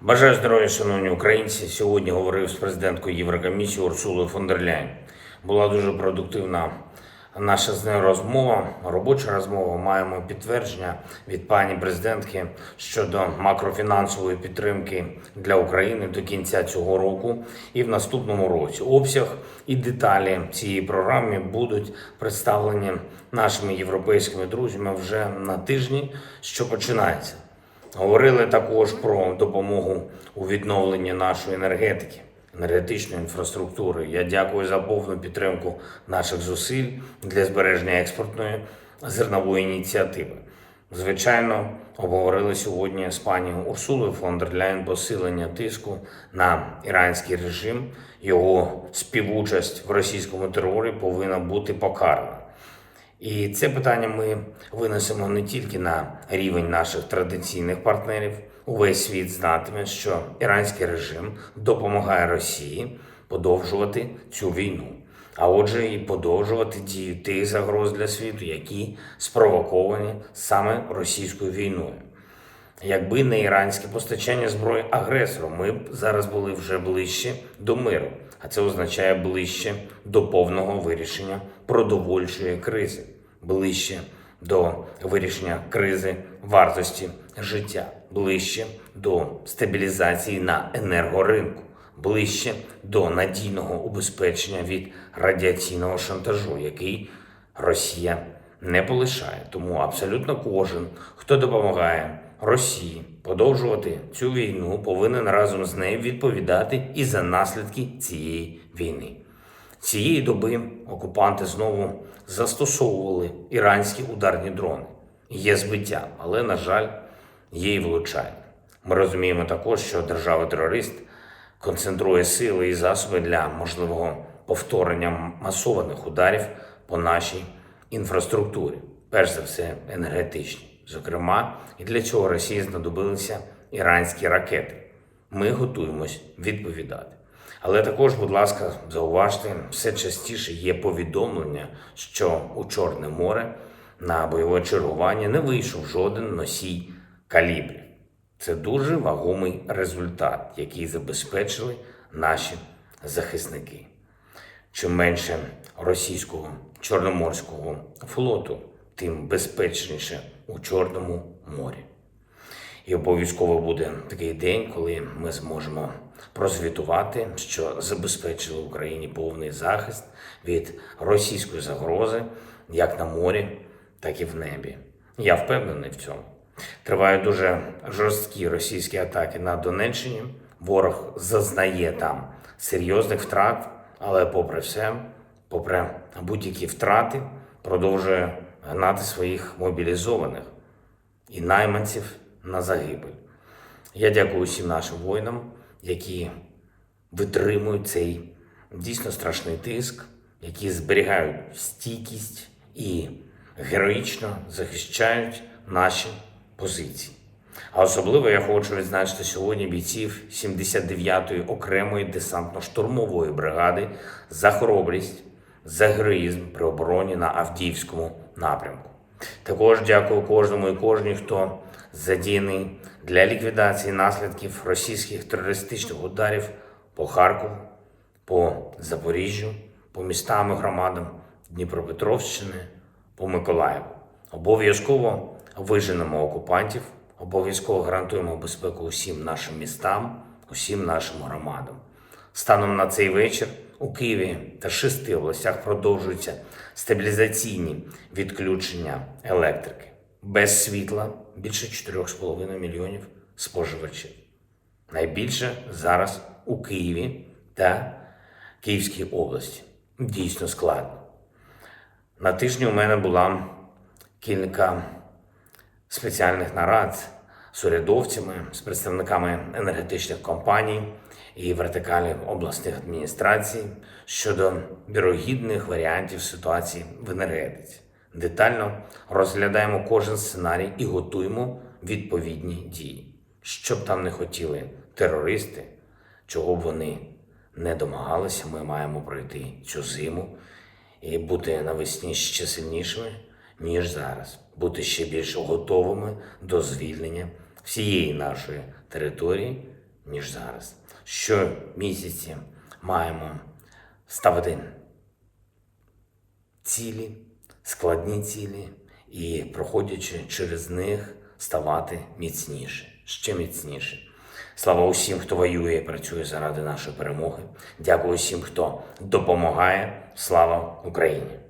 Бажаю здоров'я, шановні українці. Сьогодні говорив з президенткою Єврокомісії Урсулою фон дер Ляйн. Була дуже продуктивна наша з нею розмова, робоча розмова. Маємо підтвердження від пані президентки щодо макрофінансової підтримки для України до кінця цього року і в наступному році. Обсяг і деталі цієї програми будуть представлені нашими європейськими друзями вже на тижні, що починається. Говорили також про допомогу у відновленні нашої енергетики, енергетичної інфраструктури. Я дякую за повну підтримку наших зусиль для збереження експортної зернової ініціативи. Звичайно, обговорили сьогодні з пані Урсулою фон дер Ляйн посилення тиску на іранський режим. Його співучасть в російському терорі повинна бути покарана. І це питання ми винесемо не тільки на рівень наших традиційних партнерів. Увесь світ знатиме, що іранський режим допомагає Росії подовжувати цю війну, а отже, і подовжувати дію тих загроз для світу, які спровоковані саме російською війною. Якби не іранське постачання зброї агресору, ми б зараз були вже ближче до миру, а це означає ближче до повного вирішення продовольчої кризи, ближче до вирішення кризи вартості життя, ближче до стабілізації на енергоринку, ближче до надійного убезпечення від радіаційного шантажу, який Росія не полишає. Тому абсолютно кожен, хто допомагає Росії подовжувати цю війну, повинен разом з нею відповідати і за наслідки цієї війни. Цієї доби окупанти знову застосовували іранські ударні дрони. Є збиття, але, на жаль, є і влучання. Ми розуміємо також, що держава-терорист концентрує сили і засоби для можливого повторення масованих ударів по нашій інфраструктурі, перш за все енергетичній. Зокрема, і для цього Росії знадобилися іранські ракети. Ми готуємось відповідати. Але також, будь ласка, зауважте, все частіше є повідомлення, що у Чорне море на бойове чергування не вийшов жоден носій калібрів. Це дуже вагомий результат, який забезпечили наші захисники. Чим менше російського чорноморського флоту, тим безпечніше у Чорному морі. І обов'язково буде такий день, коли ми зможемо прозвітувати, що забезпечили Україні повний захист від російської загрози як на морі, так і в небі. Я впевнений в цьому. Тривають дуже жорсткі російські атаки на Донеччині. Ворог зазнає там серйозних втрат, але попри все, попри будь-які втрати, продовжує гнати своїх мобілізованих і найманців на загибель. Я дякую усім нашим воїнам, які витримують цей дійсно страшний тиск, які зберігають стійкість і героїчно захищають наші позиції. А особливо я хочу відзначити сьогодні бійців 79-ї окремої десантно-штурмової бригади за хоробрість, за героїзм при обороні на Авдіївському напрямку. Також дякую кожному і кожній, хто задіяний для ліквідації наслідків російських терористичних ударів по Харкову, по Запоріжжю, по містам і громадам Дніпропетровщини, по Миколаєву. Обов'язково виженемо окупантів, обов'язково гарантуємо безпеку усім нашим містам, усім нашим громадам. Станом на цей вечір у Києві та шести областях продовжуються стабілізаційні відключення електрики. Без світла більше 4,5 мільйонів споживачів. Найбільше зараз у Києві та Київській області. Дійсно складно. На тижні у мене була кілька спеціальних нарад з урядовцями, з представниками енергетичних компаній і вертикалі обласних адміністрацій щодо вірогідних варіантів ситуації в енергетиці. Детально розглядаємо кожен сценарій і готуємо відповідні дії. Що б там не хотіли терористи, чого б вони не домагалися, ми маємо пройти цю зиму і бути навесні ще сильнішими, ніж зараз, бути ще більш готовими до звільнення всієї нашої території ніж зараз. Щомісяці маємо ставити цілі, складні цілі, і, проходячи через них, ставати міцніше, ще міцніше. Слава усім, хто воює і працює заради нашої перемоги. Дякую всім, хто допомагає. Слава Україні!